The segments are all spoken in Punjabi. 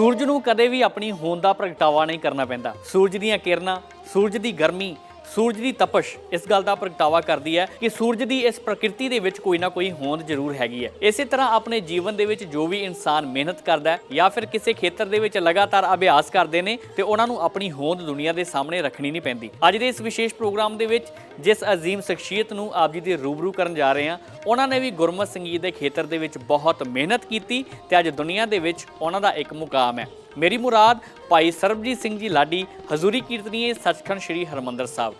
ਸੂਰਜ ਨੂੰ ਕਦੇ ਵੀ ਆਪਣੀ ਹੋਂਦ ਦਾ ਪ੍ਰਗਟਾਵਾ ਨਹੀਂ ਕਰਨਾ ਪੈਂਦਾ। ਸੂਰਜ ਦੀਆਂ ਕਿਰਨਾਂ, ਸੂਰਜ ਦੀ ਗਰਮੀ ਸੂਰਜ ਦੀ ਤਪਸ਼ ਇਸ ਗੱਲ ਦਾ ਪ੍ਰਗਟਾਵਾ ਕਰਦੀ ਹੈ ਕਿ ਸੂਰਜ ਦੀ ਇਸ ਪ੍ਰਕਿਰਤੀ ਦੇ ਵਿੱਚ ਕੋਈ ਨਾ ਕੋਈ ਹੋਂਦ ਜ਼ਰੂਰ ਹੈਗੀ ਹੈ। ਇਸੇ ਤਰ੍ਹਾਂ ਆਪਣੇ ਜੀਵਨ ਦੇ ਵਿੱਚ ਜੋ ਵੀ ਇਨਸਾਨ ਮਿਹਨਤ ਕਰਦਾ ਹੈ ਜਾਂ ਫਿਰ ਕਿਸੇ ਖੇਤਰ ਦੇ ਵਿੱਚ ਲਗਾਤਾਰ ਅਭਿਆਸ ਕਰਦੇ ਨੇ ਤੇ ਉਹਨਾਂ ਨੂੰ ਆਪਣੀ ਹੋਂਦ ਦੁਨੀਆ ਦੇ ਸਾਹਮਣੇ ਰੱਖਣੀ ਨਹੀਂ ਪੈਂਦੀ। ਅੱਜ ਦੇ ਇਸ ਵਿਸ਼ੇਸ਼ ਪ੍ਰੋਗਰਾਮ ਦੇ ਵਿੱਚ ਜਿਸ ਅਜ਼ੀਮ ਸ਼ਖਸੀਅਤ ਨੂੰ ਆਪ ਜੀ ਦੇ ਰੂਬਰੂ ਕਰਨ ਜਾ ਰਹੇ ਹਾਂ, ਉਹਨਾਂ ਨੇ ਵੀ ਗੁਰਮਤ ਸੰਗੀਤ ਦੇ ਖੇਤਰ ਦੇ ਵਿੱਚ ਬਹੁਤ ਮਿਹਨਤ ਕੀਤੀ ਤੇ ਅੱਜ ਦੁਨੀਆ ਦੇ ਵਿੱਚ ਉਹਨਾਂ ਦਾ ਇੱਕ ਮੁਕਾਮ ਹੈ। ਮੇਰੀ ਮੁਰਾਦ ਭਾਈ ਸਰਬਜੀਤ ਸਿੰਘ ਜੀ ਲਾਡੀ ਹਜ਼ੂਰੀ ਕੀਰਤਨੀਏ ਸੱਚਖੰਡ ਸ੍ਰੀ ਹਰਮੰਦਰ ਸਾਹਿਬ।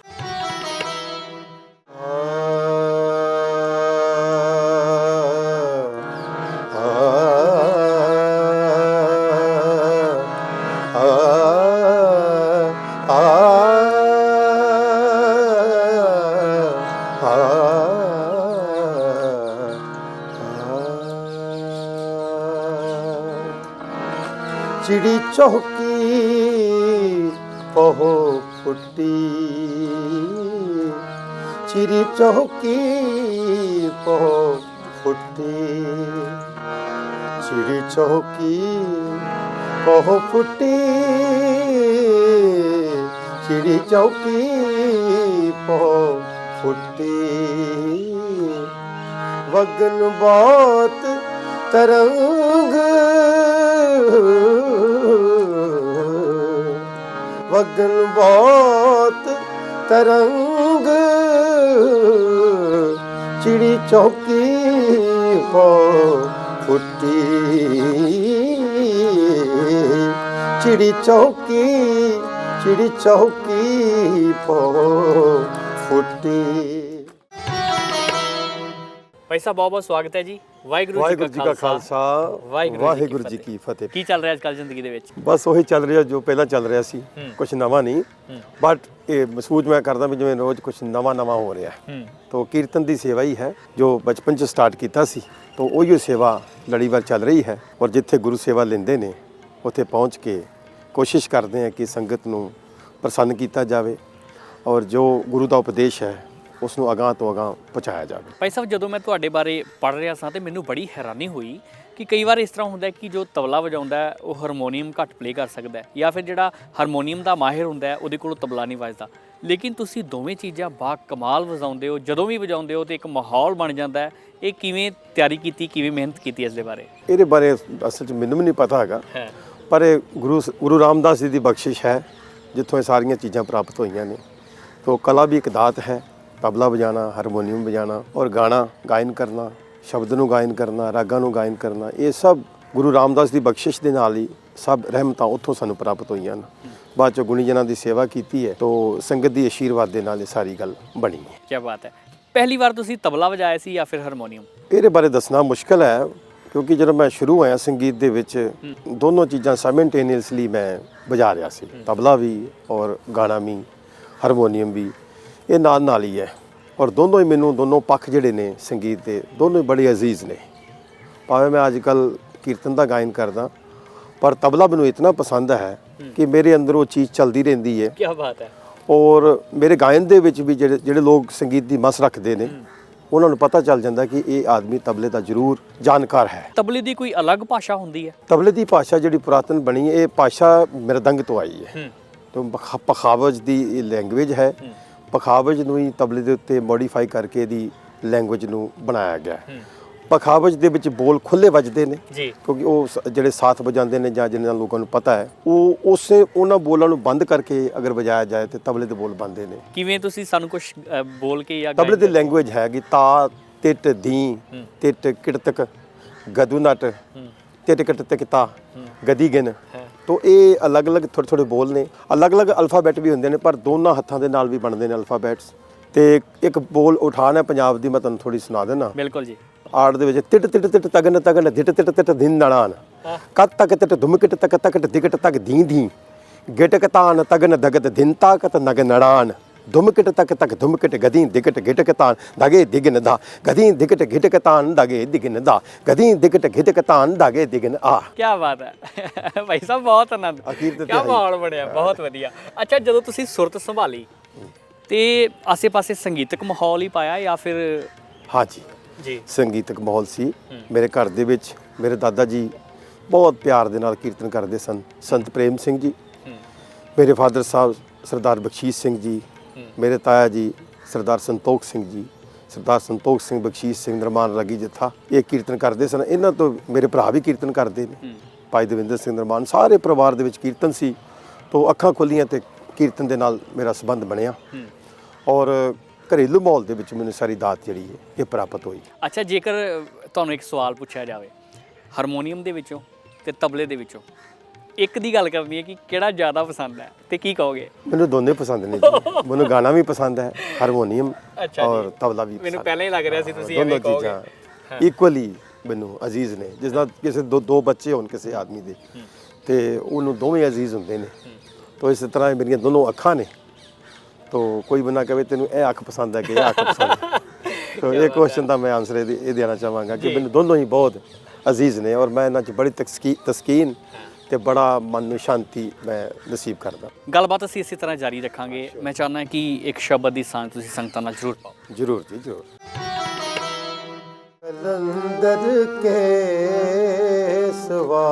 ਚੌਕੀ ਪਹੋ ਫੁੱਟੀ। ਚਿੜੀ ਚੌਕੀ ਪਹੋ ਫੁੱਟੀ। ਚਿੜੀ ਚੌਕੀ ਪਹੋ ਫੁੱਟੀ। ਚਿੜੀ ਚੌਕੀ ਪਹੋ ਫੁੱਟੀ। ਵਗਨ ਬਾਤ ਤਰੰਗ ਵਗਨ ਬਾਤ ਤਰੰਗ। ਚਿੜੀ ਚੌਕੀ ਹੋ ਫੁੱਟੀ। ਚਿੜੀ ਚੌਕੀ ਚਿੜੀ ਚੌਕੀ ਹੋ ਫੁੱਟੀ। ਭਾਈ ਸਾਹਿਬ ਬਹੁਤ ਬਹੁਤ ਸਵਾਗਤ ਹੈ ਜੀ। ਵਾਹਿਗੁਰੂ ਵਾਹਿਗੁਰੂ ਜੀ ਕਾ ਖਾਲਸਾ। ਵਾਹਿਗੁਰੂ ਜੀ ਕੀ ਫਤਿਹ। ਕੀ ਚੱਲ ਰਿਹਾ ਅੱਜ ਕੱਲ ਜ਼ਿੰਦਗੀ ਦੇ ਵਿੱਚ? ਬਸ ਉਹੀ ਚੱਲ ਰਿਹਾ ਜੋ ਪਹਿਲਾਂ ਚੱਲ ਰਿਹਾ ਸੀ। ਕੁਝ ਨਵਾਂ ਨਹੀਂ। ਬਟ ਇਹ ਮਹਿਸੂਸ ਮੈਂ ਕਰਦਾ ਵੀ ਜਿਵੇਂ ਰੋਜ਼ ਕੁਝ ਨਵਾਂ ਨਵਾਂ ਹੋ ਰਿਹਾ ਤੋ ਕੀਰਤਨ ਦੀ ਸੇਵਾ ਹੀ ਹੈ ਜੋ ਬਚਪਨ ਚ ਸਟਾਰਟ ਕੀਤਾ ਸੀ। ਤੋ ਉਹੀਓ ਸੇਵਾ ਲੜੀਵਾਰ ਚੱਲ ਰਹੀ ਹੈ। ਔਰ ਜਿੱਥੇ ਗੁਰੂ ਸੇਵਾ ਲੈਂਦੇ ਨੇ ਉੱਥੇ ਪਹੁੰਚ ਕੇ ਕੋਸ਼ਿਸ਼ ਕਰਦੇ ਹਾਂ ਕਿ ਸੰਗਤ ਨੂੰ ਪ੍ਰਸੰਨ ਕੀਤਾ ਜਾਵੇ। ਔਰ ਜੋ ਗੁਰੂ ਦਾ ਉਪਦੇਸ਼ ਹੈ ਉਸ ਨੂੰ ਅਗਾਹ ਤੋਂ ਅਗਾਹ ਪਹੁੰਚਾਇਆ ਜਾਵੇ। ਭਾਈ ਸਾਹਿਬ ਜਦੋਂ ਮੈਂ ਤੁਹਾਡੇ ਬਾਰੇ ਪੜ੍ਹ ਰਿਹਾ ਸਾਂ ਤੇ ਮੈਨੂੰ ਬੜੀ ਹੈਰਾਨੀ ਹੋਈ ਕਿ ਕਈ ਵਾਰ ਇਸ ਤਰ੍ਹਾਂ ਹੁੰਦਾ ਹੈ ਕਿ ਜੋ ਤਬਲਾ ਵਜਾਉਂਦਾ ਹੈ ਉਹ ਹਾਰਮੋਨੀਅਮ ਘੱਟ ਪਲੇ ਕਰ ਸਕਦਾ ਹੈ ਜਾਂ ਫਿਰ ਜਿਹੜਾ ਹਾਰਮੋਨੀਅਮ ਦਾ ਮਾਹਿਰ ਹੁੰਦਾ ਹੈ ਉਹਦੇ ਕੋਲ ਤਬਲਾ ਨਹੀਂ ਵੱਜਦਾ। ਲੇਕਿਨ ਤੁਸੀਂ ਦੋਵੇਂ ਚੀਜ਼ਾਂ ਬਾ ਕਮਾਲ ਵਜਾਉਂਦੇ ਹੋ ਜਦੋਂ ਵੀ ਵਜਾਉਂਦੇ ਹੋ ਤੇ ਇੱਕ ਮਾਹੌਲ ਬਣ ਜਾਂਦਾ ਹੈ। ਇਹ ਕਿਵੇਂ ਤਿਆਰੀ ਕੀਤੀ ਕਿਵੇਂ ਮਿਹਨਤ ਕੀਤੀ ਇਸ ਦੇ ਬਾਰੇ? ਇਹਦੇ ਬਾਰੇ ਅਸਲ 'ਚ ਮੈਨੂੰ ਵੀ ਨਹੀਂ ਪਤਾ ਹੈਗਾ। ਪਰ ਇਹ ਗੁਰੂ ਗੁਰੂ ਰਾਮਦਾਸ ਜੀ ਦੀ ਬਖਸ਼ਿਸ਼ ਹੈ ਜਿੱਥੋਂ ਇਹ ਸਾਰੀਆਂ ਚੀਜ਼ਾਂ ਪ੍ਰਾਪਤ ਹੋਈਆਂ ਨੇ। ਤੋ ਕਲਾ ਵੀ ਇੱਕ ਦਾਤ ਹੈ। ਤਬਲਾ ਵਜਾਣਾ ਹਾਰਮੋਨੀਅਮ ਵਜਾਣਾ ਔਰ ਗਾਣਾ ਗਾਇਨ ਕਰਨਾ ਸ਼ਬਦ ਨੂੰ ਗਾਇਨ ਕਰਨਾ ਰਾਗਾਂ ਨੂੰ ਗਾਇਨ ਕਰਨਾ ਇਹ ਸਭ ਗੁਰੂ ਰਾਮਦਾਸ ਦੀ ਬਖਸ਼ਿਸ਼ ਦੇ ਨਾਲ ਹੀ ਸਭ ਰਹਿਮਤਾਂ ਉੱਥੋਂ ਸਾਨੂੰ ਪ੍ਰਾਪਤ ਹੋਈਆਂ ਨੇ ਬਾਅਦ ਚ ਗੁਣੀ ਜਨਾਂ ਦੀ ਸੇਵਾ ਕੀਤੀ ਹੈ ਤੋ ਸੰਗਤ ਦੀ ਆਸ਼ੀਰਵਾਦ ਦੇ ਨਾਲ ਇਹ ਸਾਰੀ ਗੱਲ ਬਣੀ ਹੈ। ਕੀ ਬਾਤ ਹੈ। ਪਹਿਲੀ ਵਾਰ ਤੁਸੀਂ ਤਬਲਾ ਵਜਾਇਆ ਸੀ ਜਾਂ ਫਿਰ ਹਾਰਮੋਨੀਅਮ ਇਹਦੇ ਬਾਰੇ ਦੱਸਣਾ ਮੁਸ਼ਕਲ ਹੈ ਕਿਉਂਕਿ ਜਦੋਂ ਮੈਂ ਸ਼ੁਰੂ ਹੋਇਆ ਸੰਗੀਤ ਦੇ ਵਿੱਚ ਦੋਨੋਂ ਚੀਜ਼ਾਂ ਸਾਈਮਲਟੇਨੀਅਸਲੀ ਮੈਂ ਵਜਾ ਰਿਹਾ ਸੀ। ਤਬਲਾ ਵੀ ਔਰ ਗਾਣਾ ਵੀ ਹਾਰਮੋਨੀਅਮ ਵੀ। ਇਹ ਨਾਲ ਨਾਲ ਹੀ ਹੈ। ਔਰ ਦੋਨੋਂ ਹੀ ਮੈਨੂੰ ਦੋਨੋਂ ਪੱਖ ਜਿਹੜੇ ਨੇ ਸੰਗੀਤ ਦੇ ਦੋਨੋਂ ਹੀ ਬੜੇ ਅਜ਼ੀਜ਼ ਨੇ। ਭਾਵੇਂ ਮੈਂ ਅੱਜ ਕੱਲ ਕੀਰਤਨ ਦਾ ਗਾਇਨ ਕਰਦਾ ਪਰ ਤਬਲਾ ਮੈਨੂੰ ਇਤਨਾ ਪਸੰਦ ਹੈ ਕਿ ਮੇਰੇ ਅੰਦਰ ਉਹ ਚੀਜ਼ ਚੱਲਦੀ ਰਹਿੰਦੀ ਹੈ। ਕੀ ਬਾਤ ਹੈ। ਔਰ ਮੇਰੇ ਗਾਇਨ ਦੇ ਵਿੱਚ ਵੀ ਜਿਹੜੇ ਜਿਹੜੇ ਲੋਕ ਸੰਗੀਤ ਦੀ ਮਸ ਰੱਖਦੇ ਨੇ ਉਹਨਾਂ ਨੂੰ ਪਤਾ ਚੱਲ ਜਾਂਦਾ ਕਿ ਇਹ ਆਦਮੀ ਤਬਲੇ ਦਾ ਜ਼ਰੂਰ ਜਾਣਕਾਰ ਹੈ। ਤਬਲੇ ਦੀ ਕੋਈ ਅਲੱਗ ਭਾਸ਼ਾ ਹੁੰਦੀ ਹੈ? ਤਬਲੇ ਦੀ ਭਾਸ਼ਾ ਜਿਹੜੀ ਪੁਰਾਤਨ ਬਣੀ ਹੈ ਇਹ ਭਾਸ਼ਾ ਮਿਰਦੰਗ ਤੋਂ ਆਈ ਹੈ। ਤੋਂ ਪਖ- ਪਖਾਵਜ ਦੀ ਲੈਂਗੁਏਜ ਹੈ। ਪਖਾਵਜ ਨੂੰ ਹੀ ਤਬਲੇ ਦੇ ਉੱਤੇ ਮੋਡੀਫਾਈ ਕਰਕੇ ਇਹਦੀ ਲੈਂਗੁਏਜ ਨੂੰ ਬਣਾਇਆ ਗਿਆ ਹੈ। ਹੂੰ ਪਖਾਵਜ ਦੇ ਵਿੱਚ ਬੋਲ ਖੁੱਲੇ ਵੱਜਦੇ ਨੇ ਕਿਉਂਕਿ ਉਹ ਜਿਹੜੇ ਸਾਥ ਵਜਾਉਂਦੇ ਨੇ ਜਾਂ ਜਿਨ੍ਹਾਂ ਲੋਕਾਂ ਨੂੰ ਪਤਾ ਹੈ ਉਹ ਉਸੇ ਉਹਨਾਂ ਬੋਲਾਂ ਨੂੰ ਬੰਦ ਕਰਕੇ ਅਗਰ ਵਜਾਇਆ ਜਾਏ ਤੇ ਤਬਲੇ ਦੇ ਬੋਲ ਬੰਦੇ ਨੇ। ਕਿਵੇਂ ਤੁਸੀਂ ਸਾਨੂੰ ਕੁਝ ਬੋਲ ਕੇ ਜਾਂ ਤਬਲੇ ਦੀ ਲੈਂਗੁਏਜ ਹੈਗੀ ਤਾ ਤਿਟ ਦੀ ਹੂੰ। ਤਿਟ ਕਿੜਤਕ ਗਦੂ ਨਟ ਹੂੰ। ਤਿਟ ਕਿਟ ਤਿਕਤਾ ਗਦੀ ਗਿਨ ਹੈ। ਤੋ ਇਹ ਅਲੱਗ-ਅਲੱਗ ਥੋੜੇ ਥੋੜੇ ਬੋਲ ਨੇ। ਅਲੱਗ-ਅਲੱਗ ਅਲਫਾਬੈਟ ਵੀ ਹੁੰਦੇ ਨੇ ਪਰ ਦੋਨਾਂ ਹੱਥਾਂ ਦੇ ਨਾਲ ਵੀ ਬਣਦੇ ਨੇ ਅਲਫਾਬੈਟਸ। ਤੇ ਇੱਕ ਬੋਲ ਉਠਾਨ ਹੈ ਪੰਜਾਬ ਦੀ ਮੈਂ ਤੁਹਾਨੂੰ ਥੋੜੀ ਸੁਣਾ ਦੇਣਾ ਬਿਲਕੁਲ ਜੀ। ਆੜ ਦੇ ਵਿੱਚ ਟਿਟ ਟਿਟ ਟਿਟ ਤਗਨ ਤਗਨ ਧਿਟ ਟਿਟ ਟਿਟ ਦਿਨ ਨਣਾਨ ਹਾਂ। ਕਤ ਤਕ ਟਿਟ ਧੁਮਕਿਟ ਤਕ ਤਕ ਦਿਗਟ ਤਕ ਧੀ ਧੀ। ਗਿਟਕ ਤਾਨ ਤਗਨ ਦਗਤ ਦਿਨ ਤਾਕਤ ਨਗ ਨੜਾਨ ਧੁਮਕਿਟ ਤਕ ਤਕ ਧੁਮਕਿਟ ਗਦੀ ਦਿਗਟ ਗਿਟਕ ਤਾਨ ਦਗੇ ਦਿਗਨ ਦਾ ਗਦੀ ਦਿਗਟ ਗਿਟਕ ਤਾਨ ਦਗੇ ਦਿਗਨ ਦਾ ਗਦੀ ਦਿਗਟ ਗਿਟਕ ਤਾਨ ਦਗੇ ਦਿਗਨ ਆ ਕੀ ਬਾਤ ਹੈ ਭਾਈ ਸਾਹਿਬ ਬਹੁਤ ਆਨੰਦ ਅਖੀਰ ਤੇ ਕੀ ਤਿਹਾਈ। ਮਾਹੌਲ ਬਣਿਆ ਬਹੁਤ ਵਧੀਆ ਅੱਛਾ ਜਦੋਂ ਤੁਸੀਂ ਸੁਰਤ ਸੰਭਾਲੀ ਤੇ ਆਸੇ-ਪਾਸੇ ਸੰਗੀਤਕ ਮਾਹੌਲ ਹੀ ਪਾਇਆ ਜਾਂ ਫਿਰ ਹਾਂਜੀ ਜੀ ਸੰਗੀਤਕ ਮਾਹੌਲ ਸੀ ਮੇਰੇ ਘਰ ਦੇ ਵਿੱਚ ਮੇਰੇ ਦਾਦਾ ਜੀ ਬਹੁਤ ਪਿਆਰ ਦੇ ਨਾਲ ਕੀਰਤਨ ਕਰਦੇ ਸਨ ਸੰਤ ਪ੍ਰੇਮ ਸਿੰਘ ਜੀ ਮੇਰੇ ਫਾਦਰ ਸਾਹਿਬ ਸਰਦਾਰ ਬਖਸ਼ੀਸ਼ ਸਿੰਘ ਜੀ ਮੇਰੇ ਤਾਇਆ ਜੀ ਸਰਦਾਰ ਸੰਤੋਖ ਸਿੰਘ ਜੀ ਸਰਦਾਰ ਸੰਤੋਖ ਸਿੰਘ ਬਖਸ਼ੀਸ਼ ਸਿੰਘ ਨਰਮਾਨ ਰਾਗੀ ਜਥਾ ਇਹ ਕੀਰਤਨ ਕਰਦੇ ਸਨ। ਇਹਨਾਂ ਤੋਂ ਮੇਰੇ ਭਰਾ ਵੀ ਕੀਰਤਨ ਕਰਦੇ ਨੇ। ਭਾਈ ਦਵਿੰਦਰ ਸਿੰਘ ਨਰਮਾਨ ਸਾਰੇ ਪਰਿਵਾਰ ਦੇ ਵਿੱਚ ਕੀਰਤਨ ਸੀ ਤੋਂ ਅੱਖਾਂ ਖੁੱਲੀਆਂ ਤੇ ਕੀਰਤਨ ਦੇ ਨਾਲ ਮੇਰਾ ਸੰਬੰਧ ਬਣਿਆ। ਔਰ ਘਰੇਲੂ ਮਾਹੌਲ ਦੇ ਵਿੱਚ ਮੈਨੂੰ ਸਾਰੀ ਦਾਤ ਜਿਹੜੀ ਹੈ ਇਹ ਪ੍ਰਾਪਤ ਹੋਈ। ਅੱਛਾ ਜੇਕਰ ਤੁਹਾਨੂੰ ਇੱਕ ਸਵਾਲ ਪੁੱਛਿਆ ਜਾਵੇ ਹਾਰਮੋਨੀਅਮ ਦੇ ਵਿੱਚੋਂ ਤੇ ਤਬਲੇ ਦੇ ਵਿੱਚੋਂ ਇੱਕ ਦੀ ਗੱਲ ਕਰਨੀ ਹੈ ਕਿ ਕਿਹੜਾ ਜ਼ਿਆਦਾ ਪਸੰਦ ਹੈ ਤੇ ਕੀ ਕਹੋਗੇ? ਮੈਨੂੰ ਦੋਨੇ ਪਸੰਦ ਨੇ ਜੀ। ਮੈਨੂੰ ਗਾਣਾ ਵੀ ਪਸੰਦ ਹੈ ਹਾਰਮੋਨੀਅਮ ਅੱਛਾ। ਔਰ ਤਬਲਾ ਵੀ ਮੈਨੂੰ ਪਹਿਲਾਂ ਹੀ ਲੱਗ ਰਿਹਾ ਸੀ ਤੁਸੀਂ ਐਵੇਂ ਕਹੋਗੇ ਇਕੁਅਲੀ ਮੈਨੂੰ ਅਜ਼ੀਜ਼ ਨੇ ਜਿਸ ਨਾਲ ਕਿਸੇ ਦੋ ਦੋ ਬੱਚੇ ਹੋਣ ਕਿਸੇ ਆਦਮੀ ਦੇ। ਤੇ ਉਹਨੂੰ ਦੋਵੇਂ ਅਜ਼ੀਜ਼ ਹੁੰਦੇ ਨੇ। ਤੋ ਇਸੇ ਤਰ੍ਹਾਂ ਮੇਰੀਆਂ ਦੋਨੋਂ ਅੱਖਾਂ ਨੇ। ਤੋ ਕੋਈ ਬੰਦਾ ਕਹੇ ਤੈਨੂੰ ਇਹ ਅੱਖ ਪਸੰਦ ਹੈ ਕਿ ਇਹ ਅੱਖ ਪਸੰਦ ਹੈ। ਤੋ ਇਹ ਕੁਐਸਚਨ ਦਾ ਮੈਂ ਆਨਸਰ ਇਹ ਇਹ ਦੇਣਾ ਚਾਹਾਂਗਾ ਕਿ ਮੈਨੂੰ ਦੋਨੋਂ ਹੀ ਬਹੁਤ ਅਜ਼ੀਜ਼ ਨੇ ਔਰ ਮੈਂ ਇਹਨਾਂ 'ਚ ਬੜੀ ਤਸਕੀ ਤਸਕੀਨ ਤੇ ਬੜਾ ਮਨ ਨੂੰ ਸ਼ਾਂਤੀ ਮੈਂ ਨਸੀਬ ਕਰਦਾ। ਗੱਲਬਾਤ ਅਸੀਂ ਇਸੇ ਤਰ੍ਹਾਂ ਜਾਰੀ ਰੱਖਾਂਗੇ। ਮੈਂ ਚਾਹੁੰਦਾ ਕਿ ਇੱਕ ਸ਼ਬਦ ਦੀ ਸਾਂਝ ਤੁਸੀਂ ਸੰਗਤਾਂ ਨਾਲ ਜ਼ਰੂਰ ਪਾਓ। ਜ਼ਰੂਰ ਜੀ ਜ਼ਰੂਰ। ਕਲੰਦਰ ਕੇ ਸਵਾ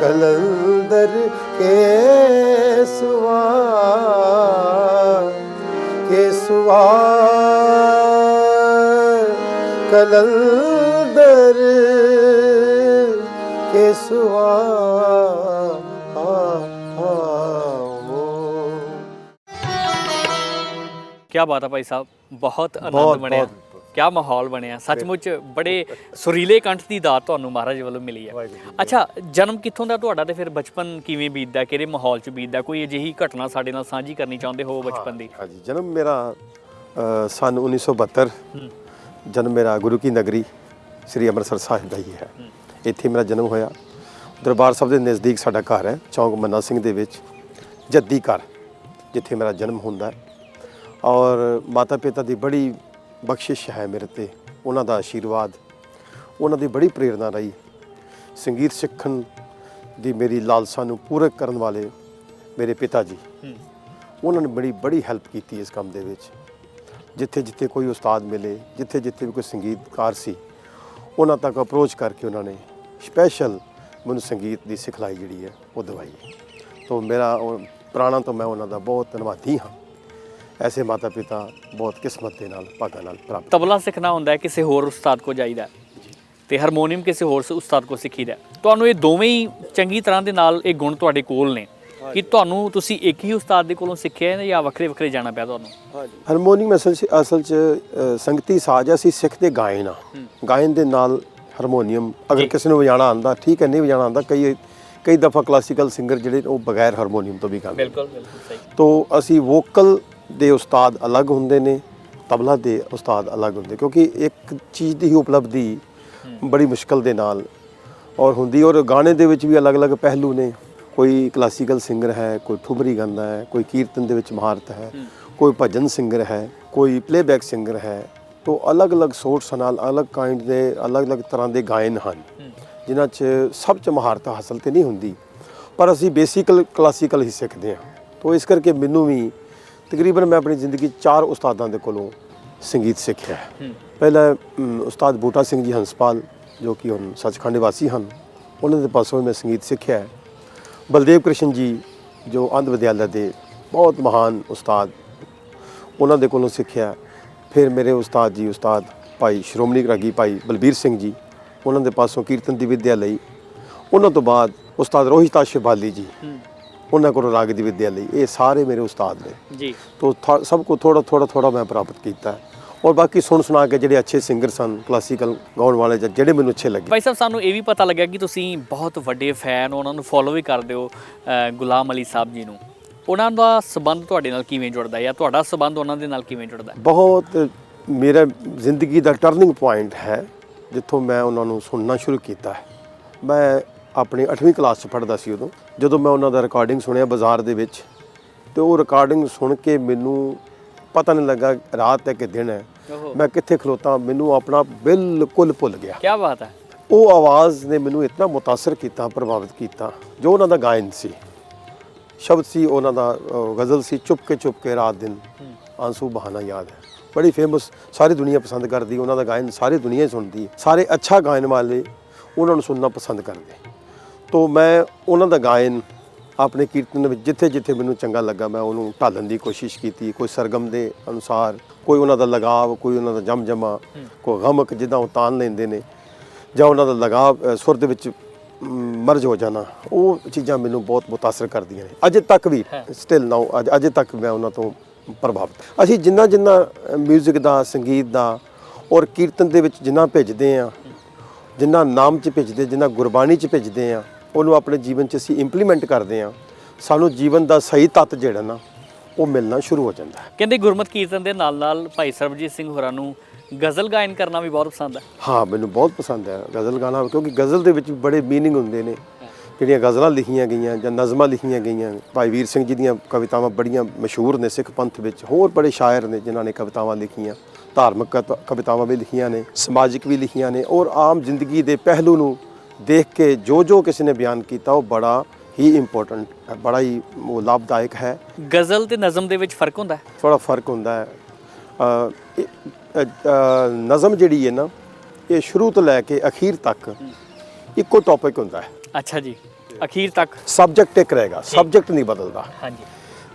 ਕਲੰਦਰ ਕੇ ਸਵਾ ਕੇ ਸਵਾ ਕਲੰਦਰ ਕੇ ਸਵਾ ਆਓ ਕੀ ਬਾਤ ਹੈ ਭਾਈ ਸਾਹਿਬ ਬਹੁਤ ਆਨੰਦ ਬਹੁਤ, ਬਣਿਆ ਬਹੁਤ। ਕੀ ਮਾਹੌਲ ਬਣਿਆ? ਸੱਚਮੁੱਚ ਬੜੇ ਸੁਰੀਲੇ ਕੰਠ ਦੀ ਦਾਤ ਤੁਹਾਨੂੰ ਮਹਾਰਾਜ ਵੱਲੋਂ ਮਿਲੀ ਹੈ। ਅੱਛਾ ਜਨਮ ਕਿੱਥੋਂ ਦਾ ਤੁਹਾਡਾ ਤੇ ਫਿਰ ਬਚਪਨ ਕਿਵੇਂ ਬੀਤਦਾ? ਕਿਹੜੇ ਮਾਹੌਲ 'ਚ ਬੀਤਦਾ? ਕੋਈ ਅਜਿਹੀ ਘਟਨਾ ਸਾਡੇ ਨਾਲ ਸਾਂਝੀ ਕਰਨੀ ਚਾਹੁੰਦੇ ਹੋ ਬਚਪਨ ਦੀ? ਹਾਂਜੀ ਜਨਮ ਮੇਰਾ ਸੰਨ 1972 ਹੂੰ। ਜਨਮ ਮੇਰਾ ਗੁਰੂ ਕੀ ਨਗਰੀ ਸ੍ਰੀ ਅੰਮ੍ਰਿਤਸਰ ਸਾਹਿਬ ਦਾ ਹੀ ਹੈ। ਇੱਥੇ ਮੇਰਾ ਜਨਮ ਹੋਇਆ। ਦਰਬਾਰ ਸਾਹਿਬ ਦੇ ਨਜ਼ਦੀਕ ਸਾਡਾ ਘਰ ਹੈ ਚੌਂਕ ਮੰਨਾ ਸਿੰਘ ਦੇ ਵਿੱਚ ਜੱਦੀ ਘਰ ਜਿੱਥੇ ਮੇਰਾ ਜਨਮ ਹੁੰਦਾ ਔਰ ਮਾਤਾ ਪਿਤਾ ਦੀ ਬੜੀ ਬਖਸ਼ਿਸ਼ ਹੈ ਮੇਰੇ ਤੇ ਉਹਨਾਂ ਦਾ ਆਸ਼ੀਰਵਾਦ ਉਹਨਾਂ ਦੀ ਬੜੀ ਪ੍ਰੇਰਣਾ ਰਹੀ। ਸੰਗੀਤ ਸਿੱਖਣ ਦੀ ਮੇਰੀ ਲਾਲਸਾ ਨੂੰ ਪੂਰਾ ਕਰਨ ਵਾਲੇ ਮੇਰੇ ਪਿਤਾ ਜੀ। ਹੂੰ। ਉਹਨਾਂ ਨੇ ਬੜੀ ਬੜੀ ਹੈਲਪ ਕੀਤੀ ਇਸ ਕੰਮ ਦੇ ਵਿੱਚ। ਜਿੱਥੇ ਜਿੱਥੇ ਕੋਈ ਉਸਤਾਦ ਮਿਲੇ ਜਿੱਥੇ ਜਿੱਥੇ ਵੀ ਕੋਈ ਸੰਗੀਤਕਾਰ ਸੀ ਉਹਨਾਂ ਤੱਕ ਅਪਰੋਚ ਕਰਕੇ ਉਹਨਾਂ ਨੇ ਸਪੈਸ਼ਲ ਮੈਨੂੰ ਸੰਗੀਤ ਦੀ ਸਿਖਲਾਈ ਜਿਹੜੀ ਹੈ ਉਹ ਦਵਾਈ ਤੋਂ ਮੇਰਾ ਪ੍ਰਾਣਾ ਤੋਂ ਮੈਂ ਉਹਨਾਂ ਦਾ ਬਹੁਤ ਧੰਨਵਾਦੀ ਹਾਂ। ਐਸੇ ਮਾਤਾ ਪਿਤਾ ਬਹੁਤ ਕਿਸਮਤ ਦੇ ਨਾਲ ਭਾਗਾਂ ਨਾਲ ਪ੍ਰਾਪਤ ਤਬਲਾ ਸਿੱਖਣਾ ਹੁੰਦਾ ਹੈ ਕਿਸੇ ਹੋਰ ਉਸਤਾਦ ਕੋ ਜਾਈਦਾ ਤੇ ਹਾਰਮੋਨੀਅਮ ਕਿਸੇ ਹੋਰ ਉਸਤਾਦ ਕੋ ਸਿੱਖੀਦਾ। ਤੁਹਾਨੂੰ ਇਹ ਦੋਵੇਂ ਹੀ ਚੰਗੀ ਤਰ੍ਹਾਂ ਦੇ ਨਾਲ ਇਹ ਗੁਣ ਤੁਹਾਡੇ ਕੋਲ ਨੇ। ਕਿ ਤੁਹਾਨੂੰ ਤੁਸੀਂ ਇੱਕ ਹੀ ਉਸਤਾਦ ਦੇ ਕੋਲੋਂ ਸਿੱਖਿਆ ਹੈ ਜਾਂ ਵੱਖਰੇ ਵੱਖਰੇ ਜਾਣਾ ਪਿਆ ਤੁਹਾਨੂੰ? ਹਾਰਮੋਨੀਅਮ ਅਸਲ 'ਚ ਅਸਲ 'ਚ ਸੰਗਤੀ ਸਾਜ਼ ਅਸੀਂ ਸਿੱਖਦੇ ਗਾਇਨ ਆ। ਗਾਇਨ ਦੇ ਨਾਲ ਹਾਰਮੋਨੀਅਮ ਅਗਰ ਕਿਸੇ ਨੂੰ ਵਜਾਉਣਾ ਆਂਦਾ ਠੀਕ ਹੈ ਨਹੀਂ ਵਜਾਉਣਾ ਆਂਦਾ ਕਈ ਕਈ ਦਫਾ ਕਲਾਸੀਕਲ ਸਿੰਗਰ ਜਿਹੜੇ ਉਹ ਬਗੈਰ ਹਾਰਮੋਨੀਅਮ ਤੋਂ ਵੀ ਗਾਉਂਦੇ ਬਿਲਕੁਲ ਬਿਲਕੁਲ ਸਹੀ। ਤੋਂ ਅਸੀਂ ਵੋਕਲ ਦੇ ਉਸਤਾਦ ਅਲੱਗ ਹੁੰਦੇ ਨੇ ਤਬਲਾ ਦੇ ਉਸਤਾਦ ਅਲੱਗ ਹੁੰਦੇ ਕਿਉਂਕਿ ਇੱਕ ਚੀਜ਼ ਦੀ ਹੀ ਉਪਲਬਧੀ ਬੜੀ ਮੁਸ਼ਕਲ ਦੇ ਨਾਲ ਔਰ ਹੁੰਦੀ ਔਰ ਗਾਣੇ ਦੇ ਵਿੱਚ ਵੀ ਅਲੱਗ-ਅਲੱਗ ਪਹਿਲੂ ਨੇ। ਕੋਈ ਕਲਾਸੀਕਲ ਸਿੰਗਰ ਹੈ ਕੋਈ ਠੁਮਰੀ ਗਾਉਂਦਾ ਹੈ ਕੋਈ ਕੀਰਤਨ ਦੇ ਵਿੱਚ ਮਹਾਰਤ ਹੈ ਕੋਈ ਭਜਨ ਸਿੰਗਰ ਹੈ ਕੋਈ ਪਲੇਬੈਕ ਸਿੰਗਰ ਹੈ ਤੋਂ ਅਲੱਗ-ਅਲੱਗ ਸੋਰਸ ਨਾਲ ਅਲੱਗ ਕਾਈਂਡ ਦੇ ਅਲੱਗ-ਅਲੱਗ ਤਰ੍ਹਾਂ ਦੇ ਗਾਇਨ ਹਨ ਜਿਨ੍ਹਾਂ 'ਚ ਸਭ 'ਚ ਮਹਾਰਤ ਹਾਸਲ ਤੇ ਨਹੀਂ ਹੁੰਦੀ। ਪਰ ਅਸੀਂ ਬੇਸਿਕਲ ਕਲਾਸੀਕਲ ਹੀ ਸਿੱਖਦੇ ਹਾਂ। ਤੋਂ ਇਸ ਕਰਕੇ ਮੈਨੂੰ ਵੀ ਤਕਰੀਬਨ ਮੈਂ ਆਪਣੀ ਜ਼ਿੰਦਗੀ 'ਚ ਚਾਰ ਉਸਤਾਦਾਂ ਦੇ ਕੋਲੋਂ ਸੰਗੀਤ ਸਿੱਖਿਆ ਹੈ। ਪਹਿਲਾ ਉਸਤਾਦ ਬੂਟਾ ਸਿੰਘ ਜੀ ਹੰਸਪਾਲ, ਜੋ ਕਿ ਹੁਣ ਸੱਚਖੰਡ ਵਾਸੀ ਹਨ, ਉਹਨਾਂ ਦੇ ਪਾਸੋਂ ਮੈਂ ਸੰਗੀਤ ਸਿੱਖਿਆ ਹੈ। ਬਲਦੇਵ ਕ੍ਰਿਸ਼ਨ ਜੀ, ਜੋ ਅੰਧ ਵਿਦਿਆਲਿਆ ਦੇ ਬਹੁਤ ਮਹਾਨ ਉਸਤਾਦ, ਉਹਨਾਂ ਦੇ ਕੋਲੋਂ ਸਿੱਖਿਆ ਫਿਰ ਮੇਰੇ ਉਸਤਾਦ ਜੀ, ਉਸਤਾਦ ਭਾਈ ਸ਼੍ਰੋਮਣੀ ਰਾਗੀ ਭਾਈ ਬਲਬੀਰ ਸਿੰਘ ਜੀ, ਉਹਨਾਂ ਦੇ ਪਾਸੋਂ ਕੀਰਤਨ ਦੀ ਵਿੱਦਿਆ ਲਈ। ਉਹਨਾਂ ਤੋਂ ਬਾਅਦ ਉਸਤਾਦ ਰੋਹਿਤ ਸ਼ਿਵਾਲੀ ਜੀ ਉਹਨਾਂ ਕੋਲੋਂ ਰਾਗ ਦੀ ਵਿੱਦਿਆ ਲਈ। ਇਹ ਸਾਰੇ ਮੇਰੇ ਉਸਤਾਦ ਨੇ। ਜੀ। ਤੋ ਸਭ ਕੋ ਥੋੜਾ ਥੋੜਾ ਥੋੜਾ ਮੈਂ ਪ੍ਰਾਪਤ ਕੀਤਾ। ਹੈ ਔਰ ਬਾਕੀ ਸੁਣ ਸੁਣਾ ਕੇ ਜਿਹੜੇ ਅੱਛੇ ਸਿੰਗਰ ਸਨ ਕਲਾਸੀਕਲ ਗਾਉਣ ਵਾਲੇ ਜਾਂ ਜਿਹੜੇ ਮੈਨੂੰ ਅੱਛੇ ਲੱਗੇ। ਭਾਈ ਸਾਹਿਬ ਸਾਨੂੰ ਇਹ ਵੀ ਪਤਾ ਲੱਗਿਆ ਕਿ ਤੁਸੀਂ ਬਹੁਤ ਵੱਡੇ ਫੈਨ ਉਹਨਾਂ ਨੂੰ ਫੋਲੋ ਵੀ ਕਰਦੇ ਹੋ ਗੁਲਾਮ ਅਲੀ ਸਾਹਿਬ ਜੀ ਨੂੰ। ਉਹਨਾਂ ਦਾ ਸਬੰਧ ਤੁਹਾਡੇ ਨਾਲ ਕਿਵੇਂ ਜੁੜਦਾ ਹੈ ਜਾਂ ਤੁਹਾਡਾ ਸਬੰਧ ਉਹਨਾਂ ਦੇ ਨਾਲ ਕਿਵੇਂ ਜੁੜਦਾ ਹੈ? ਬਹੁਤ ਮੇਰਾ ਜ਼ਿੰਦਗੀ ਦਾ ਟਰਨਿੰਗ ਪੁਆਇੰਟ ਹੈ ਜਿੱਥੋਂ ਮੈਂ ਉਹਨਾਂ ਨੂੰ ਸੁਣਨਾ ਸ਼ੁਰੂ ਕੀਤਾ ਹੈ। ਮੈਂ ਆਪਣੀ 8ਵੀਂ ਕਲਾਸ 'ਚ ਪੜ੍ਹਦਾ ਸੀ ਉਦੋਂ ਜਦੋਂ ਮੈਂ ਉਹਨਾਂ ਦਾ ਰਿਕਾਰਡਿੰਗ ਸੁਣਿਆ ਬਾਜ਼ਾਰ ਦੇ ਵਿੱਚ। ਤੇ ਉਹ ਰਿਕਾਰਡਿੰਗ ਸੁਣ ਕੇ ਮੈਨੂੰ ਪਤਾ ਨਹੀਂ ਲੱਗਾ ਰਾਤ ਹੈ ਕਿ ਦਿਨ ਹੈ। ਮੈਂ ਕਿੱਥੇ ਖਲੋਤਾ ਮੈਨੂੰ ਆਪਣਾ ਬਿਲਕੁਲ ਭੁੱਲ ਗਿਆ। ਕੀ ਬਾਤ ਹੈ। ਉਹ ਆਵਾਜ਼ ਨੇ ਮੈਨੂੰ ਇਤਨਾ ਮੁਤਾਸਰ ਕੀਤਾ ਪ੍ਰਭਾਵਿਤ ਕੀਤਾ ਜੋ ਉਹਨਾਂ ਦਾ ਗਾਇਨ ਸੀ। ਸ਼ਬਦ ਸੀ ਉਹਨਾਂ ਦਾ ਗਜ਼ਲ ਸੀ ਚੁੱਪ ਕੇ ਚੁੱਪ ਕੇ ਰਾਤ ਦਿਨ ਆਂਸੂ ਬਹਾਨਾ ਯਾਦ ਹੈ। ਬੜੀ ਫੇਮਸ ਸਾਰੀ ਦੁਨੀਆ ਪਸੰਦ ਕਰਦੀ ਉਹਨਾਂ ਦਾ ਗਾਇਨ ਸਾਰੀ ਦੁਨੀਆ ਹੀ ਸੁਣਦੀ ਹੈ। ਸਾਰੇ ਅੱਛਾ ਗਾਇਨ ਵਾਲੇ ਉਹਨਾਂ ਨੂੰ ਸੁਣਨਾ ਪਸੰਦ ਕਰਦੇ। ਤੋ ਮੈਂ ਉਹਨਾਂ ਦਾ ਗਾਇਨ ਆਪਣੇ ਕੀਰਤਨ ਵਿੱਚ ਜਿੱਥੇ ਜਿੱਥੇ ਮੈਨੂੰ ਚੰਗਾ ਲੱਗਾ ਮੈਂ ਉਹਨੂੰ ਢਾਲਣ ਦੀ ਕੋਸ਼ਿਸ਼ ਕੀਤੀ। ਕੋਈ ਸਰਗਮ ਦੇ ਅਨੁਸਾਰ ਕੋਈ ਉਹਨਾਂ ਦਾ ਲਗਾਵ ਕੋਈ ਉਹਨਾਂ ਦਾ ਜਮਜਮਾ ਕੋਈ ਗਮਕ ਜਿੱਦਾਂ ਉਹ ਤਾਨ ਲੈਂਦੇ ਨੇ ਜਾਂ ਉਹਨਾਂ ਦਾ ਲਗਾਵ ਸੁਰ ਦੇ ਵਿੱਚ ਮਰਜ ਹੋ ਜਾਣਾ ਉਹ ਚੀਜ਼ਾਂ ਮੈਨੂੰ ਬਹੁਤ ਮੁਤਾਸਰ ਕਰਦੀਆਂ ਨੇ। ਅਜੇ ਤੱਕ ਵੀ। ਸਟਿਲ ਨਾਓ ਅਜੇ ਤੱਕ ਮੈਂ ਉਹਨਾਂ ਤੋਂ ਪ੍ਰਭਾਵਿਤ। ਅਸੀਂ ਜਿੰਨਾ ਜਿੰਨਾ 뮤직 ਦਾ ਸੰਗੀਤ ਦਾ ਔਰ ਕੀਰਤਨ ਦੇ ਵਿੱਚ ਜਿੰਨਾ ਭੇਜਦੇ ਆ ਜਿੰਨਾ ਨਾਮ ਚ ਭੇਜਦੇ ਜਿੰਨਾ ਗੁਰਬਾਣੀ ਚ ਭੇਜਦੇ ਆ ਉਹਨੂੰ ਆਪਣੇ ਜੀਵਨ ਚ ਅਸੀਂ ਇੰਪਲੀਮੈਂਟ ਕਰਦੇ ਆ ਸਾਨੂੰ ਜੀਵਨ ਦਾ ਸਹੀ ਤੱਤ ਜਿਹੜਾ ਨਾ ਉਹ ਮਿਲਣਾ ਸ਼ੁਰੂ ਹੋ ਜਾਂਦਾ ਹੈ ਕਹਿੰਦੇ ਗੁਰਮਤ ਕੀਰਤਨ ਦੇ ਨਾਲ ਨਾਲ ਭਾਈ ਸਰਬਜੀਤ ਸਿੰਘ ਹੋਰਾਂ ਨੂੰ ਗਜ਼ਲ ਗਾਇਨ ਕਰਨਾ ਵੀ ਬਹੁਤ ਪਸੰਦ ਹੈ ਹਾਂ ਮੈਨੂੰ ਬਹੁਤ ਪਸੰਦ ਹੈ ਗਜ਼ਲ ਗਾਣਾ ਕਿਉਂਕਿ ਗਜ਼ਲ ਦੇ ਵਿੱਚ ਵੀ ਬੜੇ मीनिंग ਹੁੰਦੇ ਨੇ ਜਿਹੜੀਆਂ ਗਜ਼ਲਾਂ ਲਿਖੀਆਂ ਗਈਆਂ ਜਾਂ ਨਜ਼ਮਾਂ ਲਿਖੀਆਂ ਗਈਆਂ ਭਾਈ ਵੀਰ ਸਿੰਘ ਜੀ ਦੀਆਂ ਕਵਿਤਾਵਾਂ ਬੜੀਆਂ ਮਸ਼ਹੂਰ ਨੇ ਸਿੱਖ ਪੰਥ ਵਿੱਚ ਹੋਰ ਬੜੇ ਸ਼ਾਇਰ ਨੇ ਜਿਨ੍ਹਾਂ ਨੇ ਕਵਿਤਾਵਾਂ ਲਿਖੀਆਂ ਧਾਰਮਿਕ ਕਤ- ਕਵਿਤਾਵਾਂ ਵੀ ਲਿਖੀਆਂ ਨੇ ਸਮਾਜਿਕ ਵੀ ਲਿਖੀਆਂ ਨੇ ਔਰ ਆਮ ਜ਼ਿੰਦਗੀ ਦੇ ਪਹਿਲੂ ਨੂੰ ਦੇਖ ਕੇ ਜੋ ਜੋ ਕਿਸੇ ਨੇ ਬਿਆਨ ਕੀਤਾ ਉਹ ਬੜਾ ਹੀ ਇੰਪੋਰਟੈਂਟ ਬੜਾ ਹੀ ਉਹ ਲਾਭਦਾਇਕ ਹੈ ਗਜ਼ਲ ਤੇ ਨਜ਼ਮ ਦੇ ਵਿੱਚ ਫ਼ਰਕ ਹੁੰਦਾ ਹੈ ਥੋੜਾ ਫ਼ਰਕ ਹੁੰਦਾ ਹੈ ਨਜ਼ਮ ਜਿਹੜੀ ਹੈ ਨਾ ਇਹ ਸ਼ੁਰੂ ਤੋਂ ਲੈ ਕੇ ਅਖੀਰ ਤੱਕ ਇੱਕੋ ਟੌਪਿਕ ਹੁੰਦਾ ਹੈ ਅੱਛਾ ਜੀ ਅਖੀਰ ਤੱਕ ਸਬਜੈਕਟ ਇੱਕ ਰਹੇਗਾ ਸਬਜੈਕਟ ਨਹੀਂ ਬਦਲਦਾ ਹਾਂਜੀ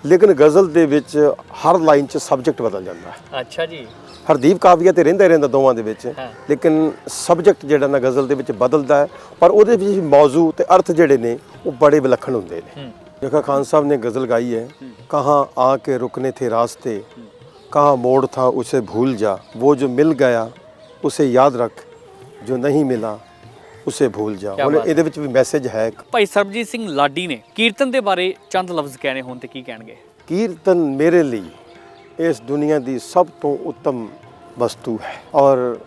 ਲੇਕਿਨ ਗਜ਼ਲ ਦੇ ਵਿੱਚ ਹਰ ਲਾਈਨ 'ਚ ਸਬਜੈਕਟ ਬਦਲ ਜਾਂਦਾ ਹੈ ਅੱਛਾ ਜੀ ਹਰਦੀਪ ਕਾਵਿਆ ਤੇ ਰਹਿੰਦਾ ਰਹਿੰਦਾ ਦੋਵਾਂ ਦੇ ਵਿੱਚ। ਲੇਕਿਨ ਸਬਜੈਕਟ ਜਿਹੜਾ ਨਾ ਗਜ਼ਲ ਦੇ ਵਿੱਚ ਬਦਲਦਾ ਹੈ ਪਰ ਉਹਦੇ ਵਿੱਚ ਮੌਜੂ ਤੇ ਅਰਥ ਜਿਹੜੇ ਨੇ ਉਹ ਬੜੇ ਵਿਲੱਖਣ ਹੁੰਦੇ ਨੇ। ਜਖਾ ਖਾਨ ਸਾਹਿਬ ਨੇ ਗਜ਼ਲ ਗਾਈ ਹੈ ਕਹਾਂ ਆ ਕੇ ਰੁਕਨੇ ਥੇ ਰਾਸਤੇ ਕਹਾਂ ਮੋੜ ਥਾ ਉਸੇ ਭੂਲ ਜਾ। ਉਹ ਜੋ ਮਿਲ ਗਿਆ ਉਸੇ ਯਾਦ ਰੱਖ ਜੋ ਨਹੀਂ ਮਿਲਾ ਉਸੇ ਭੁੱਲ ਜਾ। ਹੁਣ ਇਹਦੇ ਵਿੱਚ ਵੀ ਮੈਸੇਜ ਹੈ ਭਾਈ ਸਰਬਜੀਤ ਸਿੰਘ ਲਾਡੀ ਨੇ ਕੀਰਤਨ ਦੇ ਬਾਰੇ ਚੰਦ ਲਫ਼ਜ਼ ਕਹਨੇ ਹੋਣ ਤੇ ਕੀ ਕਹਿਣਗੇ? ਕੀਰਤਨ ਮੇਰੇ ਲਈ ਇਸ ਦੁਨੀਆ ਦੀ ਸਭ ਤੋਂ ਉੱਤਮ ਵਸਤੂ ਹੈ ਔਰ